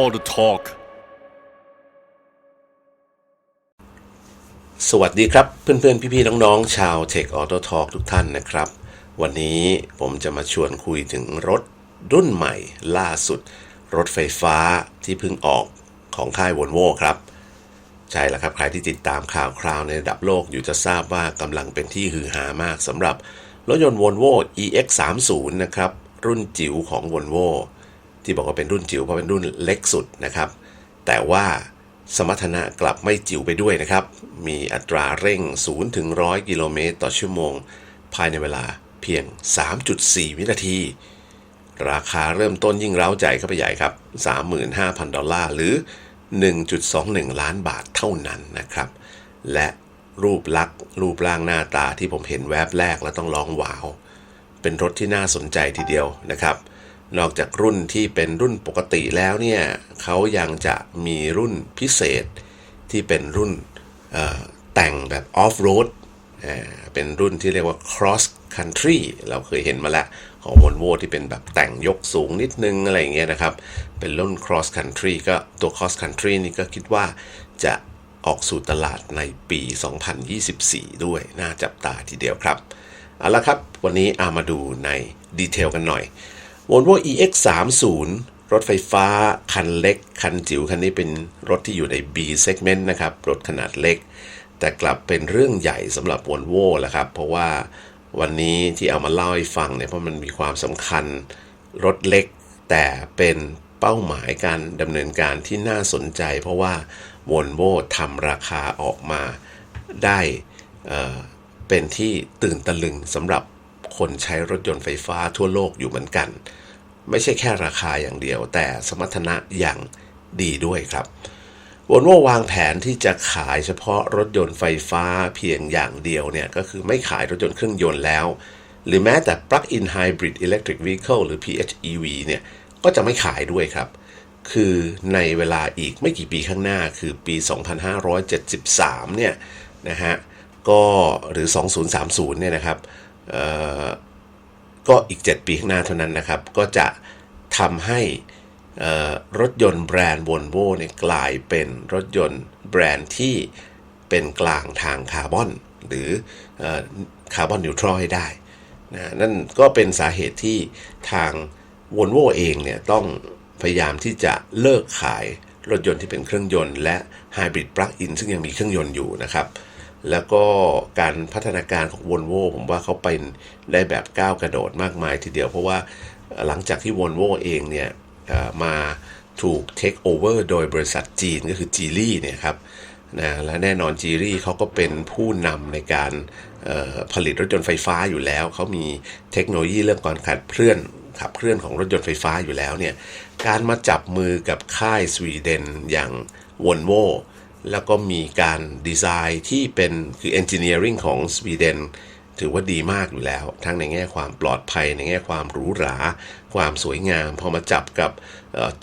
all the talk สวัสดีครับ เพื่อนๆ พี่ๆ น้องๆ ชาว Tech Auto Talk ทุกท่านนะครับ วันนี้ผมจะมาชวนคุยถึงรถรุ่นใหม่ล่าสุด รถไฟฟ้าที่เพิ่งออกของค่ายวอลโวครับ ใช่แล้วครับ ใครที่ติดตามข่าวคราวในระดับโลกอยู่จะทราบว่ากำลังเป็นที่ฮือฮามากสำหรับรถยนต์ Volvo EX30 นะครับ รุ่นจิ๋วของ Volvo ที่บอกว่าเป็นรุ่นจิ๋วเพราะเป็นรุ่นเล็กสุดนะครับ แต่ว่าสมรรถนะกลับไม่จิ๋วไปด้วยนะครับ มีอัตราเร่ง 0 ถึง 100 กิโลเมตรต่อชั่วโมง ภายในเวลาเพียง 3.4 วินาที ราคาเริ่มต้นยิ่งเร้าใจเข้าไปใหญ่ครับ 35,000 ดอลลาร์ หรือ 1.21 ล้านบาทเท่านั้นนะครับ และรูปลักษณ์รูปร่างหน้าตาที่ผมเห็นแวบแรกแล้วต้องร้องว้าว เป็นรถที่น่าสนใจทีเดียวนะครับ นอกจากรุ่นที่เป็นรุ่นปกติแล้วเนี่ยเขายังจะมีรุ่นพิเศษที่เป็นรุ่นแต่งแบบออฟโรดเป็นรุ่นที่เรียกว่า cross country เราเคยเห็นมาแล้วของ Volvo ที่เป็นแบบแต่งยกสูงนิดนึงอะไรเงี้ยนะครับ เป็นรุ่น cross country ก็ตัว cross country นี่ก็คิดว่าจะออกสู่ตลาดในปี 2024 ด้วย น่าจับตาทีเดียวครับ เอาละครับ วันนี้อามาดูในดีเทลกันหน่อย Volvo EX30 รถไฟฟ้าคันเล็ก คันจิ๋วคันนี้เป็นรถที่อยู่ใน B segment นะครับ รถขนาดเล็ก แต่กลับเป็นเรื่องใหญ่สำหรับ Volvo แหละครับ เพราะว่าวันนี้ที่เอามาเล่าให้ฟังเนี่ยเพราะมันมีความสำคัญ รถเล็ก แต่เป็นเป้าหมายการดำเนินการที่น่าสนใจ เพราะว่า Volvo ทำราคาออกมาได้เเป็นที่ตื่นตะลึงสำหรับ คนใช้รถยนต์ไฟฟ้าทั่วโลกอยู่เหมือนกัน ไม่ใช่แค่ราคาอย่างเดียว แต่สมรรถนะอย่างดีด้วยครับวอลโววางแผนที่จะขายเฉพาะรถยนต์ไฟฟ้าเพียงอย่างเดียวเนี่ยก็คือไม่ขายรถยนต์เครื่องยนต์แล้ว หรือแม้แต่ Plug-in Hybrid Electric Vehicle หรือ PHEV เนี่ยก็จะไม่ขายด้วยครับ คือในเวลาอีกไม่กี่ปีข้างหน้าคือปี 2573 เนี่ยนะฮะก็หรือ 2030 เนี่ยนะครับ ก็อีก 7 ปีข้างหน้าเท่านั้นนะครับ ก็จะทำให้รถยนต์แบรนด์ Volvo เนี่ยกลายเป็นรถยนต์แบรนด์ที่เป็นกลางทางคาร์บอน หรือคาร์บอนนิวทรัลให้ได้นะนั่นก็เป็นสาเหตุที่ทาง Volvo เองเนี่ยต้องพยายามที่จะเลิกขายรถยนต์ที่เป็นเครื่องยนต์ และ Hybrid Plug-in ซึ่งยังมีเครื่องยนต์อยู่นะครับ แล้วก็การพัฒนาการของ Volvo ผมว่าเขาเป็นได้แบบก้าวกระโดดมากมายทีเดียว เพราะว่าหลังจากที่ Volvo เองเนี่ยมาถูก take over โดยบริษัทจีนก็คือ Geely เนี่ยครับนะและแน่นอน Geely เขาก็เป็นผู้นำในการผลิตรถยนต์ไฟฟ้าอยู่แล้ว เขามีเทคโนโลยีเรื่องการขับเคลื่อนขับเคลื่อนของรถยนต์ไฟฟ้าอยู่แล้วเนี่ยการมาจับมือกับค่ายสวีเดนอย่าง Volvo แล้วก็มีการดีไซน์ที่เป็นคือ engineering ของสวีเดนถือว่าดีมากอยู่แล้ว ทั้งในแง่ความปลอดภัย ในแง่ความหรูหรา ความสวยงาม พอมาจับกับ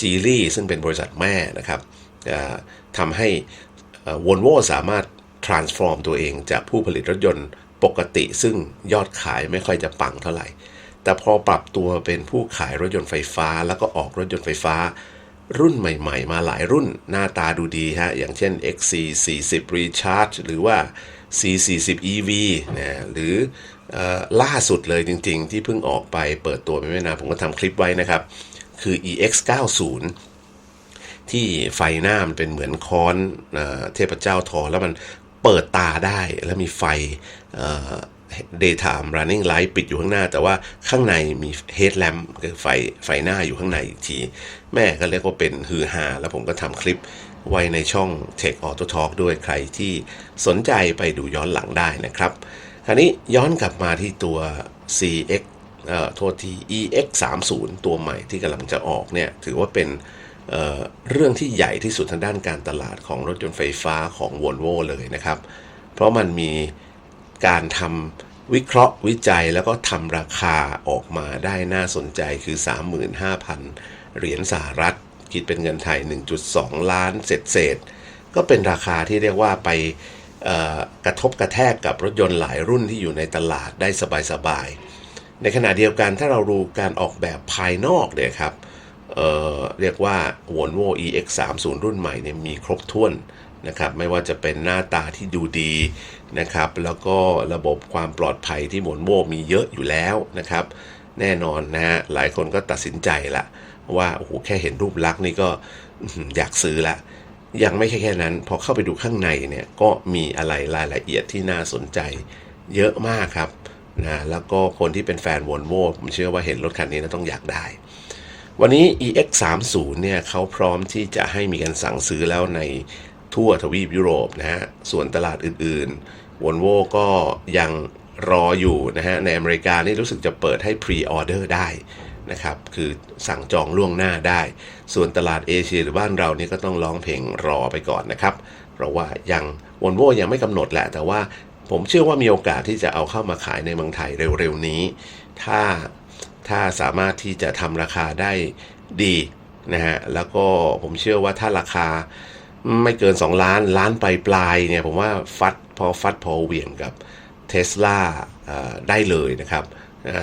จีรี่ซึ่งเป็นบริษัทแม่นะครับทำให้วอลโวสามารถ transform ตัวเองจากผู้ผลิตรถยนต์ปกติ ซึ่งยอดขายไม่ค่อยจะปังเท่าไหร่ แต่พอปรับตัวเป็นผู้ขายรถยนต์ไฟฟ้า แล้วก็ออกรถยนต์ไฟฟ้า รุ่นใหม่ๆ มาหลายรุ่นหน้าตาดูดีฮะ อย่างเช่น XC40 Recharge หรือว่า C40 EV นะหรืออล่าสุดเลยจริงๆ ที่เพิ่งออกไปเปิดตัวไปไม่นานผมก็ทำคลิปไว้นะครับ คือ EX90 ที่ไฟหน้ามันเป็นเหมือนค้อนเอเทพเจ้าทอ แล้วมันเปิดตาได้แล้วมีไฟ daytime running light ปิดอยู่ข้างหน้า แต่ว่าข้างในมี headlamp คือไฟไฟหน้าอยู่ข้างในอีกที แม่ก็เรียกว่าเป็นฮือฮาแล้วผมก็ทำคลิปไว้ในช่อง Tech Auto Talk ด้วยใครที่สนใจไปดูย้อนหลังได้นะครับ คราวนี้ย้อนกลับมาที่ตัว CX เอ่อโทษที EX30 ตัวใหม่ที่กำลังจะออกเนี่ยถือว่าเป็นเอ่อเรื่องที่ใหญ่ที่สุดทางด้านการตลาดของรถยนต์ไฟฟ้าของ Volvo เลยนะครับ เพราะมันมี การทำวิเคราะห์วิจัยแล้วก็ทำราคาออกมาได้น่าสนใจคือ 35,000 เหรียญสหรัฐ คิดเป็นเงินไทย 1.2 ล้านเศษเศษก็เป็นราคาที่เรียกว่าไปกระทบกระแทกกับรถยนต์หลายรุ่นที่อยู่ในตลาดได้สบายๆ ในขณะเดียวกันถ้าเราดูการออกแบบภายนอกเนี่ยครับเเรียกว่า Volvo EX30 รุ่นใหม่เนี่ยมีครบถ้วน นะครับไม่ว่าจะเป็นหน้าตาที่ดูดีนะครับแล้วก็ระบบความปลอดภัยที่ Volvo มีเยอะอยู่แล้วนะครับ แน่นอนนะฮะหลายคนก็ตัดสินใจละว่าโอ้โหแค่เห็นรูปลักษณ์นี่ก็อยากซื้อละยังไม่ใช่แค่นั้น พอเข้าไปดูข้างในเนี่ยก็มีอะไรรายละเอียดที่น่าสนใจเยอะมากครับนะแล้วก็คนที่เป็นแฟนวอลโวผมเชื่อว่าเห็นรถคันนี้แล้วต้องอยากได้ วันนี้ EX30 เนี่ยเขาพร้อมที่จะให้มีการสั่งซื้อแล้วใน ทั่วทวีปยุโรปนะฮะ ส่วนตลาดอื่นๆ v o l v o ก็ยังรออยู่นะฮะ ในอเมริกานี่รู้สึกจะเปิดให้พรีออเดอร์ได้นะครับ คือสั่งจองล่วงหน้าได้ ส่วนตลาดเอเชียหรือบ้านเรานี่ก็ต้องร้องเพลงรอไปก่อนนะครับ เพราะว่ายังวอลโวยังไม่กำหนดแหละ แต่ว่าผมเชื่อว่ามีโอกาสที่จะเอาเข้ามาขายในเมืองไทยเร็วๆนี้ ถ้าถ้าสามารถที่จะทำราคาได้ดีนะฮะ แล้วก็ผมเชื่อว่าถ้าราคา ไม่เกิน 2 ล้านล้านปลายปลายเนี่ยผมว่าฟัดพอฟัดพอเหวี่ยงกับเทสลาได้เลยนะครับ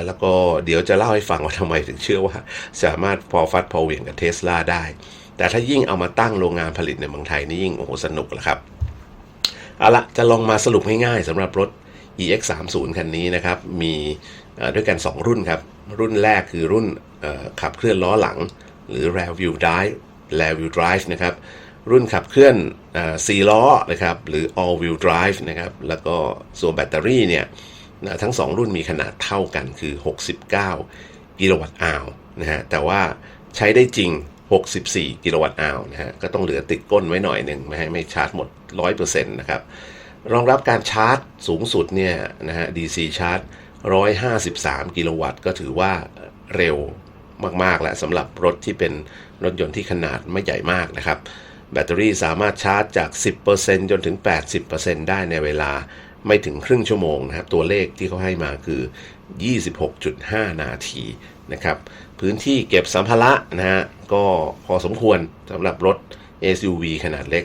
แล้วก็เดี๋ยวจะเล่าให้ฟังว่าทำไมถึงเชื่อว่าสามารถพอฟัดพอเหวี่ยงกับเทสลาได้ แต่ถ้ายิ่งเอามาตั้งโรงงานผลิตในเมืองไทยนี่ยิ่งโอ้โหสนุกแหละครับ เอาละจะลองมาสรุปง่ายๆสำหรับรถ EX30 คันนี้นะครับ มีด้วยกัน 2 รุ่นครับ รุ่นแรกคือรุ่นขับเคลื่อนล้อหลัง หรือ rear wheel drive rear wheel drive นะครับ รุ่นขับเคลื่อนเอ่ล้อนะครับหรือ all wheel drive นะครับแล้วก็ส่วนแบตเตอรี่เนี่ยนะทั้ง 2 รุ่นมีขนาดเท่ากันคือ 69 กิโลวัตต์อาวนะฮะแต่ว่าใช้ได้จริง 64 กิโลวัตต์อาวนะฮะก็ต้องเหลือติดก้นไว้หน่อยหนึ่งไม่ให้ไม่ชาร์จหมด 100%นะครับรองรับการชาร์จสูงสุดเนี่ยนะฮะ DC ชาร์จ 153 กิโลวัตต์ก็ถือว่าเร็วมาก ๆ แล้วสำหรับรถที่เป็นรถยนต์ที่ขนาดไม่ใหญ่มากนะครับ แบตเตอรี่สามารถชาร์จจาก 10%จนถึง 80%ได้ในเวลาไม่ถึงครึ่งชั่วโมงนะครับ ตัวเลขที่เขาให้มาคือ 26.5 นาทีนะครับ พื้นที่เก็บสัมภาระนะฮะก็พอสมควรสำหรับรถ SUV ขนาดเล็ก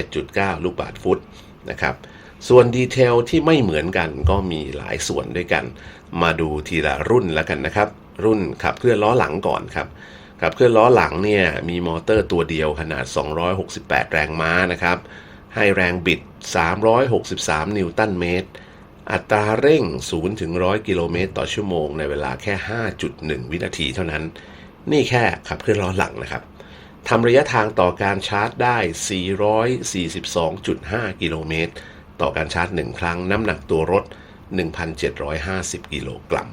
37.9 ลูกบาศก์ฟุตนะครับ ส่วนดีเทลที่ไม่เหมือนกันก็มีหลายส่วนด้วยกัน มาดูทีละรุ่นแล้วกันนะครับ รุ่นขับเคลื่อนล้อหลังก่อนครับ ขับเคลื่อนล้อหลังเนี่ยมีมอเตอร์ตัวเดียวขนาด 268 แรงม้านะครับ ให้แรงบิด 363 นิวตันเมตร อัตราเร่ง 0 ถึง 100 กิโลเมตรต่อชั่วโมงในเวลาแค่ 5.1 วินาทีเท่านั้น นี่แค่ขับเคลื่อนล้อหลังนะครับทำระยะทางต่อการชาร์จได้ 442.5 กิโลเมตร ต่อการชาร์จ 1 ครั้งน้ำหนักตัวรถ 1,750 กิโลกรัม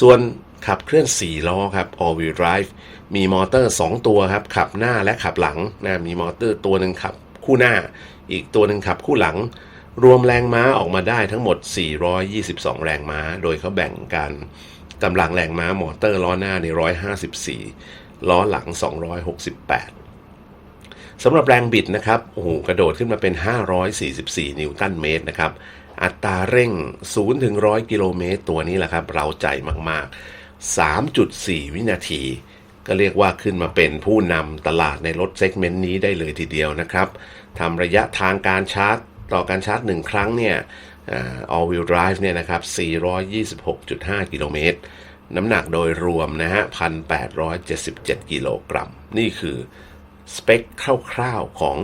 ส่วน ขับเคลื่อน 4 ล้อครับ all wheel drive มีมอเตอร์ 2 ตัวครับ ขับหน้าและขับหลังนะมีมอเตอร์ตัวหนึ่งขับคู่หน้า อีกตัวหนึ่งขับคู่หลัง รวมแรงม้าออกมาได้ทั้งหมด 422 แรงม้า โดยเขาแบ่งกันกำลังแรงม้ามอเตอร์ล้อหน้าใน 154 ล้อหลัง 268สำหรับแรงบิดนะครับโอ้โหกระโดดขึ้นมาเป็น 544 นิวตันเมตรนะครับ อัตราเร่ง 0 ถึง 100 กิโลเมตร ตัวนี้แหละครับ เราใจมาก ๆ 3.4 วินาที ก็เรียกว่าขึ้นมาเป็นผู้นำตลาดในรถเซกเมนต์นี้ได้เลยทีเดียวนะครับทำระยะทางการชาร์จ ต่อการชาร์จ 1 ครั้งเนี่ย all wheel drive เนี่ยนะครับ 426.5 กิโลเมตร น้ำหนักโดยรวมนะฮะ 1,877 กิโลกรัม นี่คือสเปคคร่าวๆของ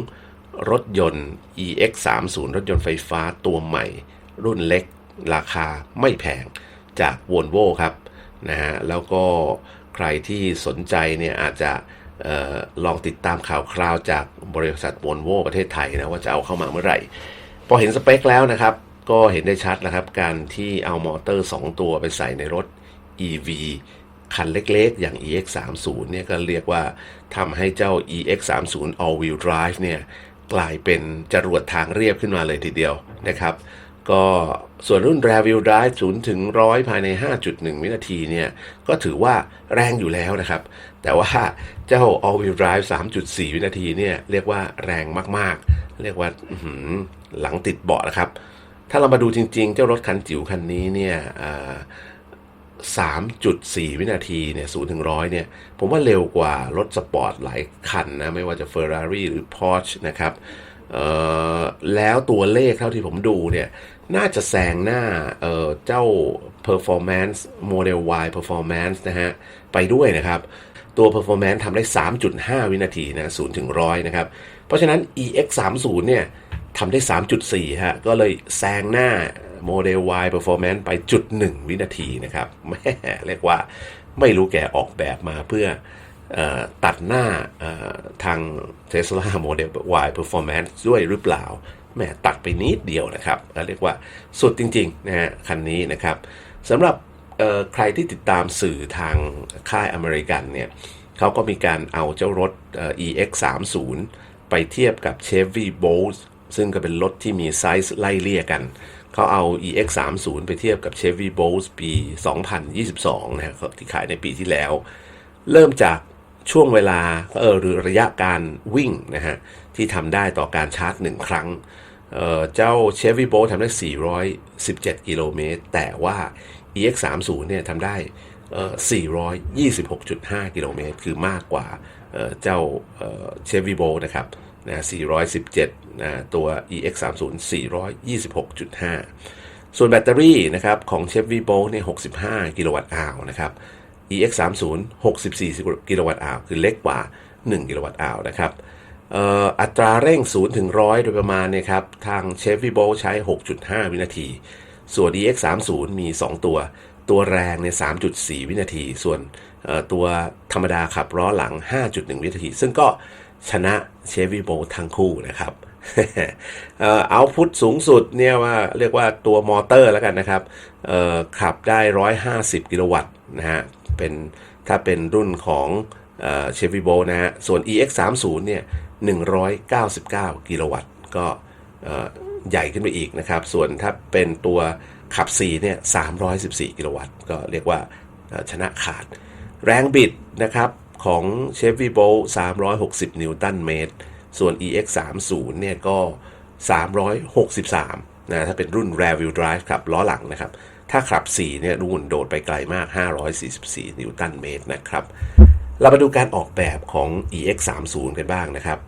รถยนต์ EX30 รถยนต์ไฟฟ้าตัวใหม่ รุ่นเล็ก ราคาไม่แพงจาก Volvo ครับ นะฮะแล้วก็ใครที่สนใจเนี่ยอาจจะออลองติดตามข่าวคราวจากบริษัท Volvo ประเทศไทยนะว่าจะเอาเข้ามาเมื่อไหร่ พอเห็นสเปคแล้วนะครับ ก็เห็นได้ชัดแล้วครับ การที่เอามอเตอร์ 2 ตัวไปใส่ในรถ EV คันเล็กๆ อย่าง EX30 เนี่ยก็เรียกว่าทำให้เจ้า EX30 All Wheel Drive เนี่ยกลายเป็นจรวดทางเรียบขึ้นมาเลยทีเดียวนะครับ ก็ส่วนรุ่น Rear Wheel Drive 0ถึง100 ภายใน 5.1 วินาทีเนี่ยก็ถือว่าแรงอยู่แล้วนะครับ แต่ว่าเจ้า All Wheel Drive 3.4 วินาทีเนี่ยเรียกว่าแรงมากๆ เรียกว่าหือหลังติดเบาะนะครับ ถ้าเรามาดูจริง ๆ เจ้ารถคันจิ๋วคันนี้เนี่ย3.4 วินาทีเนี่ย0ถึง100 เนี่ย ผมว่าเร็วกว่ารถสปอร์ตหลายคันนะ ไม่ว่าจะ Ferrari หรือ Porsche นะครับแล้วตัวเลขเท่าที่ผมดูเนี่ย น่าจะแซงหน้าเเจ้า Performance Model Y Performance นะฮะ ไปด้วยนะครับ ตัว performance ทำได้ 3.5 วินาทีนะ0ถึง100 นะครับ เพราะฉะนั้น EX 3 0เนี่ยทำได้ 3.4 ฮะ ก็เลยแซงหน้า Model Y Performance ไปจุด1วินาทีนะครับแม่เรียกว่าไม่รู้แกออกแบบมาเพื่ออตัดหน้าทาง Tesla Model Y Performance ด้วยหรือเปล่า แหม่ตัดไปนิดเดียวนะครับเรียกว่าสุดจริงๆนะฮะคันนี้นะครับสำหรับใครที่ติดตามสื่อทางค่ายอเมริกันเนี่ยเขาก็มีการเอาเจ้ารถ EX 3 0ไปเทียบกับ Chevy Bolt ซึ่งก็เป็นรถที่มีไซส์ไล่เลี่ยกัน เขาเอา EX 3 0ไปเทียบกับ Chevy Bolt ปี 2022 นะครับที่ขายในปีที่แล้ว เริ่มจากช่วงเวลาเออหรือระยะการวิ่งนะฮะที่ทำได้ต่อการชาร์จหนึ่งครั้ง เจ้า Chevy Bolt ทำได้ 417 กิโลเมตร แต่ว่า EX 3 0 เนี่ยทำได้ 426.5 กิโลเมตร คือมากกว่าเจ้าเอ่อ Chevy Bolt นะครับนะ417นะตัว EX 3 0 426.5 ส่วนแบตเตอรี่นะครับของ Chevy Bolt เนี่ย65 กิโลวัตต์อาวนะครับ EX 3 0 64 กิโลวัตต์อาวคือเล็กกว่า 1 กิโลวัตต์อาวนะครับ อัตราเร่ง 0 ถึง 100 โดยประมาณเนี่ยครับ ทาง Chevy Bolt ใช้ 6.5 วินาที ส่วน EX 3 0 มี 2 ตัว ตัวแรงเนี่ย3.4 วินาที ส่วนตัวธรรมดาขับล้อหลัง 5.1 วินาที ซึ่งก็ชนะ Chevy Bolt ทั้งคู่นะครับเอาพุทสูงสุดเนี่ยว่าเรียกว่าตัวมอเตอร์แล้วกันนะครับขับได้ 150 กิโลวัตต์นะฮะเป็นถ้าเป็นรุ่นของ เชฟวีโบนะฮะ ส่วน EX 3 0เนี่ย199 กิโลวัตต์ ก็ใหญ่ขึ้นไปอีกนะครับ ส่วนถ้าเป็นตัวขับ4เนี่ย314 กิโลวัตต์ ก็เรียกว่าชนะขาด แรงบิดนะครับของ Chevy Bolt 360 นิวตันเมตร ส่วน EX 3 0เนี่ยก็ 363 นะ ถ้าเป็นรุ่น Rear Wheel Drive ครับล้อหลังนะครับ ถ้าขับ 4 เนี่ยรุ่นโดดไปไกลมาก 544 นิวตันเมตรนะครับ เรามาดูการออกแบบของ EX 3 0กันบ้างนะครับ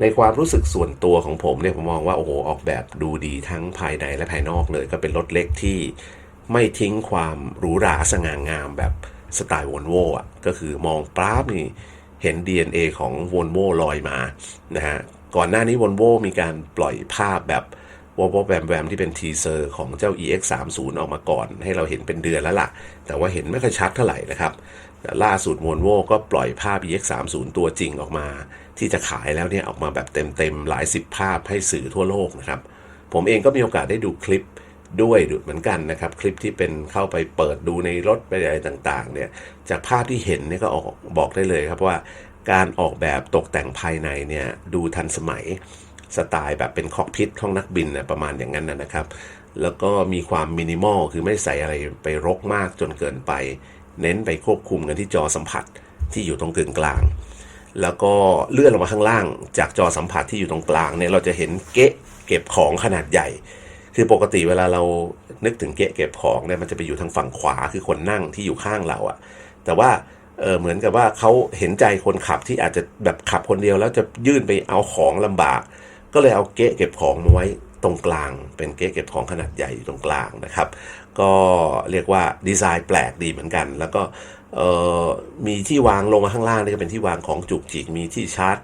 ในความรู้สึกส่วนตัวของผมเนี่ยผมมองว่าโอ้โหออกแบบดูดีทั้งภายในและภายนอกเลย ก็เป็นรถเล็กที่ไม่ทิ้งความหรูหราสง่างามแบบสไตล์วอลโวอะก็คือมองปราบนี่เห็น DNA ของวอลโวลอยมานะฮะก่อนหน้านี้วอลโวมีการปล่อยภาพแบบวอลโวแวมแวมที่เป็นทีเซอร์ของเจ้า EX 3 0ออกมาก่อน ให้เราเห็นเป็นเดือนแล้วล่ะ แต่ว่าเห็นไม่ค่อยชัดเท่าไหร่นะครับ ล่าสุดวอลโวก็ปล่อยภาพ EX 3 0 ตัวจริงออกมา ที่จะขายแล้วเนี่ยออกมาแบบเต็มๆ หลายสิบภาพให้สื่อทั่วโลกนะครับ ผมเองก็มีโอกาสได้ดูคลิปด้วยเหมือนกันนะครับ คลิปที่เป็นเข้าไปเปิดดูในรถไปอะไรต่างๆเนี่ยจากภาพที่เห็นเนี่ยก็ออกบอกได้เลยครับว่าการออกแบบตกแต่งภายในเนี่ยดูทันสมัยสไตล์แบบเป็นคอกพิทของนักบินนะประมาณอย่างนั้นนะครับ แล้วก็มีความมินิมอลคือไม่ใส่อะไรไปรกมากจนเกินไป เน้นไปควบคุมกันที่จอสัมผัสที่อยู่ตรงกึ่งกลาง แล้วก็เลื่อนลงมาข้างล่างจากจอสัมผัสที่อยู่ตรงกลางเนี่ยเราจะเห็นเกะเก็บของขนาดใหญ่ คือปกติเวลาเรานึกถึงเกะเก็บของเนี่ยมันจะไปอยู่ทางฝั่งขวาคือคนนั่งที่อยู่ข้างเราอะแต่ว่าเออเหมือนกับว่าเขาเห็นใจคนขับที่อาจจะแบบขับคนเดียวแล้วจะยื่นไปเอาของลำบาก ก็เลยเอาเกะเก็บของมาไว้ตรงกลาง เป็นเกะเก็บของขนาดใหญ่อยู่ตรงกลางนะครับ ก็เรียกว่าดีไซน์แปลกดีเหมือนกัน แล้วก็มีที่วางลงมาข้างล่างนี่ก็เป็นที่วางของจุกจิก มีที่ชาร์จ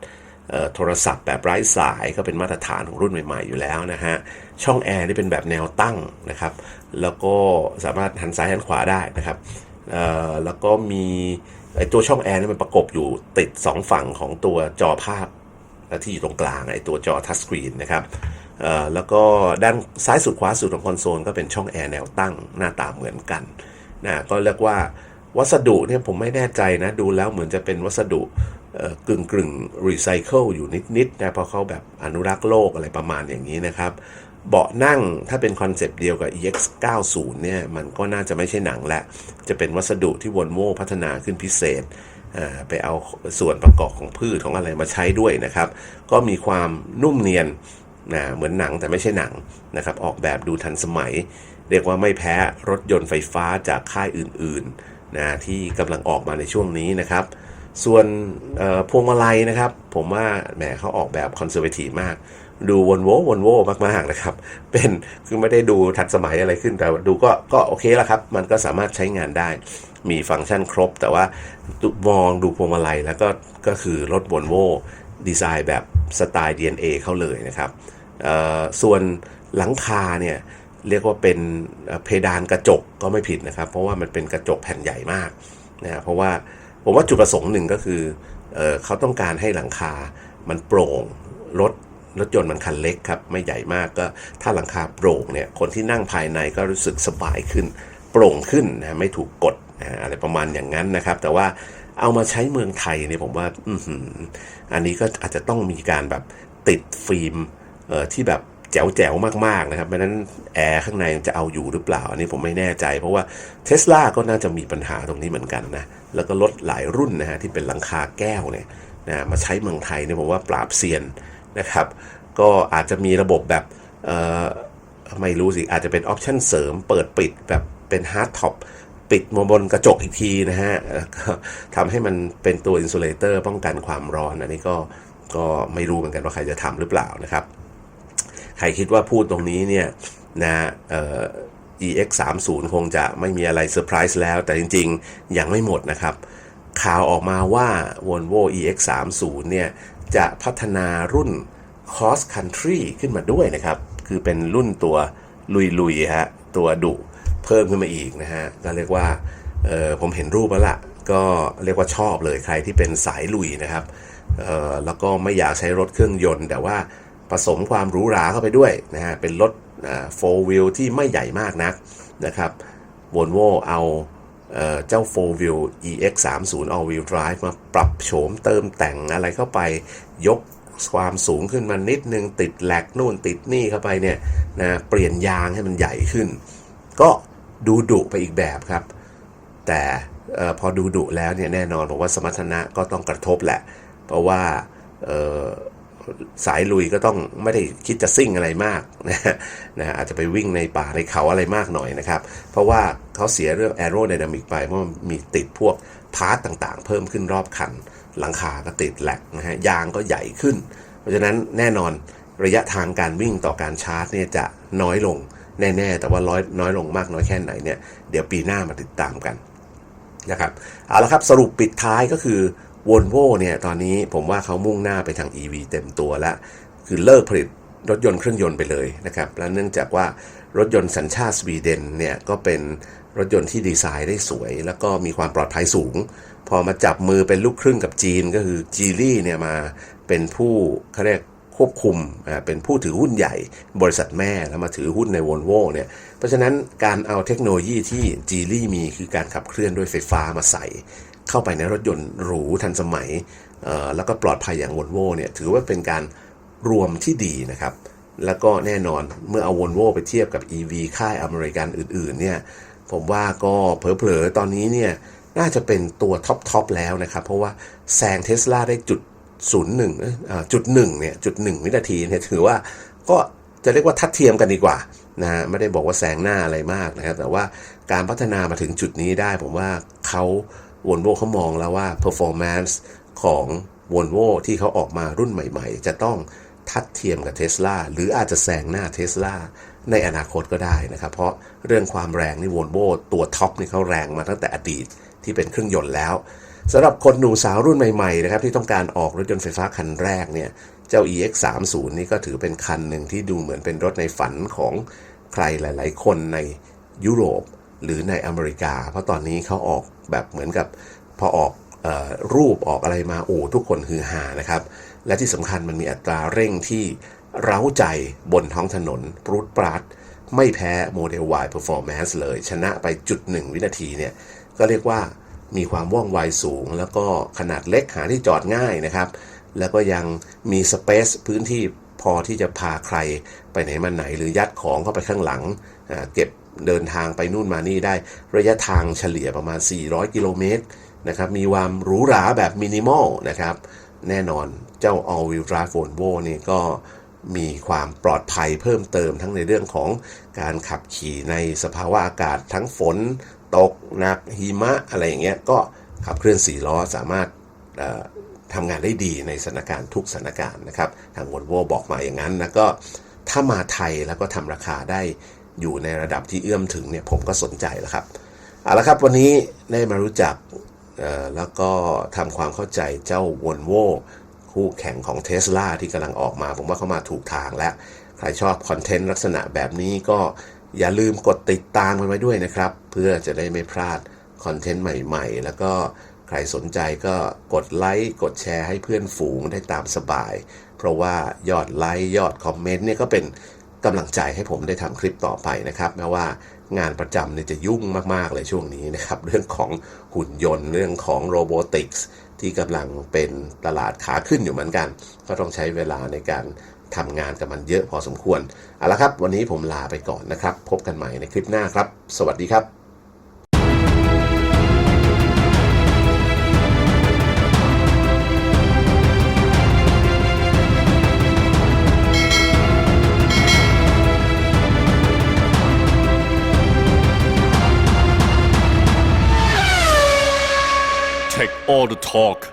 โทรศัพท์แบบไร้สายก็เป็นมาตรฐานของรุ่นใหม่ ๆ อยู่แล้วนะฮะ ช่องแอร์นี่เป็นแบบแนวตั้งนะครับ แล้วก็สามารถหันซ้ายหันขวาได้นะครับแล้วก็มีไอตัวช่องแอร์นี่มันประกบอยู่ติด 2 ฝั่งของตัวจอภาพที่อยู่ตรงกลางไอ้ตัวจอทัชสกรีนนะครับ แล้วก็ด้านซ้ายสุดขวาสุดของคอนโซลก็เป็นช่องแอร์แนวตั้งหน้าตาเหมือนกันนะก็เรียกว่าวัสดุเนี่ยผมไม่แน่ใจนะดูแล้วเหมือนจะเป็นวัสดุกึ่งกึ่งรีไซเคิลอยู่นิดๆนะเพราะเขาแบบอนุรักษ์โลกอะไรประมาณอย่างนี้นะครับเบาะนั่งถ้าเป็นคอนเซปต์เดียวกับ EX 90 เนี่ยมันก็น่าจะไม่ใช่หนังและ จะเป็นวัสดุที่วอลโวพัฒนาขึ้นพิเศษไปเอาส่วนประกอบของพืชของอะไรมาใช้ด้วยนะครับ ก็มีความนุ่มเนียน นะเหมือนหนังแต่ไม่ใช่หนังนะครับออกแบบดูทันสมัย เรียกว่าไม่แพ้รถยนต์ไฟฟ้าจากค่ายอื่นๆนะที่กำลังออกมาในช่วงนี้นะครับ ส่วนพวงมาลัยนะครับ ผมว่าแหมเขาออกแบบคอนเซอร์เวทีฟมาก ดูวนโววนโวมากๆนะครับ เป็นคือไม่ได้ดูทันสมัยอะไรขึ้นแต่ดูก็ก็โอเคแล้วครับ มันก็สามารถใช้งานได้มีฟังก์ชันครบ แต่ว่ามองดูพวงมาลัยแล้วก็ก็คือรถวนโวดีไซน์แบบสไตล์ DNA เขาเลยนะครับ ส่วนหลังคาเนี่ยเรียกว่าเป็นเพดานกระจกก็ไม่ผิดนะครับ เพราะว่ามันเป็นกระจกแผ่นใหญ่มากนะเพราะว่าผมว่าจุดประสงค์หนึ่งก็คือเออเขาต้องการให้หลังคามันโปร่งรถรถยนต์มันคันเล็กครับ ไม่ใหญ่มากก็ถ้าหลังคาโปร่งเนี่ยคนที่นั่งภายในก็รู้สึกสบายขึ้น โปร่งขึ้นนะไม่ถูกกดนะอะไรประมาณอย่างนั้นนะครับ แต่ว่าเอามาใช้เมืองไทยเนี่ยผมว่า อือันนี้ก็อาจจะต้องมีการแบบติดฟิล์ม ที่แบบแจ๋วๆมากๆนะครับเพราะฉะนั้นแอร์ข้างในจะเอาอยู่หรือเปล่า อันนี้ผมไม่แน่ใจ เพราะว่าเทสลาก็น่าจะมีปัญหาตรงนี้เหมือนกันนะ แล้วก็รถหลายรุ่นนะฮะที่เป็นหลังคาแก้วเนี่ยนะมาใช้เมืองไทยเนี่ยผมว่าปราบเซียนนะครับ ก็อาจจะมีระบบแบบเอ่อไม่รู้สิอาจจะเป็นออปชั่นเสริม เปิดปิดแบบเป็นฮาร์ดท็อปปิดมบนกระจกอีกทีนะฮะทำให้มันเป็นตัวอินซูเลเตอร์ป้องกันความร้อน อันนี้ก็ก็ไม่รู้เหมือนกันว่าใครจะทำหรือเปล่านะครับ ใครคิดว่าพูดตรงนี้เนี่ยนะเอ่อ EX 3 0 คงจะไม่มีอะไรเซอร์ไพรส์แล้ว แต่จริงๆ ยังไม่หมดนะครับ ข่าวออกมาว่า Volvo EX 3 0 เนี่ย จะพัฒนารุ่น Cross Country ขึ้นมาด้วยนะครับ คือเป็นรุ่นตัวลุยๆฮะตัวดุเพิ่มขึ้นมาอีกนะฮะ ก็เรียกว่าเออผมเห็นรูปแล้วล่ะ ก็เรียกว่าชอบเลยใครที่เป็นสายลุยนะครับเออแล้วก็ไม่อยากใช้รถเครื่องยนต์ แต่ว่า ผสมความหรูหราเข้าไปด้วยนะฮะเป็นรถโฟล์วิวที่ไม่ใหญ่มากนักนะครับ Volvo เอาเอ่อเจ้า 4 wheel EX 3 0 all wheel drive มาปรับโฉมเติมแต่งอะไรเข้าไปยกความสูงขึ้นมานิดนึง ติดแหลกนู่นติดนี่เข้าไปเนี่ยนะเปลี่ยนยางให้มันใหญ่ขึ้น ก็ดูดุไปอีกแบบครับ แต่พอดูดุแล้วเนี่ยแน่นอนผมว่าสมรรถนะก็ต้องกระทบแหละ เพราะว่า สายลุยก็ต้องไม่ได้คิดจะซิ่งอะไรมากนะฮะนะฮะอาจจะไปวิ่งในป่าในเขาอะไรมากหน่อยนะครับ เพราะว่าเขาเสียเรื่อง aero dynamic ไปเพราะมันมีติดพวกพาร์ตต่างๆ เพิ่มขึ้นรอบคัน หลังคาก็ติดแหลกนะฮะยางก็ใหญ่ขึ้น เพราะฉะนั้นแน่นอนระยะทางการวิ่งต่อการชาร์จเนี่ยจะน้อยลงแน่ๆ แต่ว่าน้อยน้อยลงมากน้อยแค่ไหนเนี่ยเดี๋ยวปีหน้ามาติดตามกันนะครับเอาละครับสรุปปิดท้ายก็คือ ว o l v o เนี่ยตอนนี้ผมว่าเขามุ่งหน้าไปทาง EV เต็มตัวแล้ว คือเลิกผลิตรถยนต์เครื่องยนต์ไปเลยนะครับ และเนื่องจากว่ารถยนต์สัญชาติสวีเดนเนี่ยก็เป็นรถยนต์ที่ดีไซน์ได้สวย แล้วก็มีความปลอดภัยสูง พอมาจับมือเป็นลูกครึ่งกับจีนก็คือจีลี่เนี่ยมาเป็นผู้เขาเรียกควบคุมอ่าเป็นผู้ถือหุ้นใหญ่บริษัทแม่แล้วมาถือหุ้นใน v o l v o เนี่ยเพราะฉะนั้นการเอาเทคโนโลยีที่จีลี่มีคือการขับเคลื่อนด้วยไฟฟ้ามาใส่ เข้าไปในรถยนต์หรูทันสมัย แล้วก็ปลอดภัยอย่าง v o l v o เนี่ยถือว่าเป็นการรวมที่ดีนะครับ แล้วก็แน่นอนเมื่อเอา v o l v o ไปเทียบกับ EV ค่ายอเมริกันอื่นๆเนี่ยผมว่าก็เผลอๆ ตอนนี้เนี่ยน่าจะเป็นตัวท็อปทอปแล้วนะครับ เพราะว่าแซงเทสลาได้จุดศูนย์หนึ่งจุดหนึ่งเนี่ยจุดหนึ่งวินาทีเนี่ยถือว่าก็จะเรียกว่าทัดเทียมกันดีกว่านะฮะไม่ได้บอกว่าแซงหน้าอะไรมากนะครับ แต่ว่าการพัฒนามาถึงจุดนี้ได้ผมว่าเขา ว o l v o เขามองแล้วว่า performance ของ v o l v o ที่เขาออกมารุ่นใหม่ ๆ จะต้องทัดเทียมกับเท s l a หรืออาจจะแซงหน้าเท s l a ในอนาคตก็ได้นะครับ เพราะเรื่องความแรงนี่ v o l v o ตัวท็อปนี่เขาแรงมาตั้งแต่อดีตที่เป็นเครื่องยนต์แล้วสำหรับคนหนุ่มสาวรุ่นใหม่ๆนะครับที่ต้องการออกรถยนต์ไฟฟ้าคันแรกเนี่ยเจ้า EX 3 0นี่ก็ถือเป็นคันหนึ่งที่ดูเหมือนเป็นรถในฝันของใครหลาย ๆ คนในยุโรปหรือในอเมริกา เพราะตอนนี้เขาออก แบบเหมือนกับพอออกออรูปออกอะไรมาโอ้ทุกคนฮือฮานะครับ และที่สำคัญมันมีอัตราเร่งที่เร้าใจบนท้องถนนปรุดปราดไม่แพ้โมเดล Y Performance เลย ชนะไปจุดหนึ่งวินาทีเนี่ย ก็เรียกว่ามีความว่องไวสูง แล้วก็ขนาดเล็กหาที่จอดง่ายนะครับ แล้วก็ยังมีสเปซพื้นที่พอที่จะพาใครไปไหนมาไหนหรือยัดของเข้าไปข้างหลัง เก็บ เดินทางไปนู่นมานี่ได้ระยะทางเฉลี่ยประมาณ 400 กิโลเมตรนะครับมีความหรูหราแบบมินิมอลนะครับ แน่นอนเจ้า All Wheel Drive Volvo นี่ก็มีความปลอดภัยเพิ่มเติมทั้งในเรื่องของการขับขี่ในสภาวะอากาศทั้งฝน ตกหนักหิมะอะไรอย่างเงี้ยก็ขับเคลื่อน4ล้อสามารถทำงานได้ดีในสถานการณ์ทุกสถานการณ์นะครับ ทางวอลโวบอกมาอย่างนั้นแล้วก็ถ้ามาไทยแล้วก็ทำราคาได้ อยู่ในระดับที่เอื้อมถึงเนี่ยผมก็สนใจแล้วครับเอาละครับวันนี้ได้มารู้จักแล้วก็ทำความเข้าใจเจ้าวอลโวคู่แข่งของเท s l a ที่กำลังออกมา ผมว่าเขามาถูกทางแล้ว ใครชอบคอนเทนต์ลักษณะแบบนี้ก็อย่าลืมกดติดตามกันไว้ด้วยนะครับ เพื่อจะได้ไม่พลาดคอนเทนต์ใหม่ๆ แล้วก็ใครสนใจก็กดไลค์กดแชร์ให้เพื่อนฝูงได้ตามสบาย เพราะว่ายอดไลค์ยอดคอมเมนต์เนี่ยก็เป็น กำลังใจให้ผมได้ทำคลิปต่อไปนะครับแม้ว่างานประจำเนี่ยจะยุ่งมาก ๆ เลยช่วงนี้นะครับ เรื่องของหุ่นยนต์ เรื่องของโรบอติกส์ที่กำลังเป็นตลาดขาขึ้นอยู่เหมือนกัน ก็ต้องใช้เวลาในการทำงานกับมันเยอะพอสมควร เอาละครับ วันนี้ผมลาไปก่อนนะครับ พบกันใหม่ในคลิปหน้าครับ สวัสดีครับ all the talk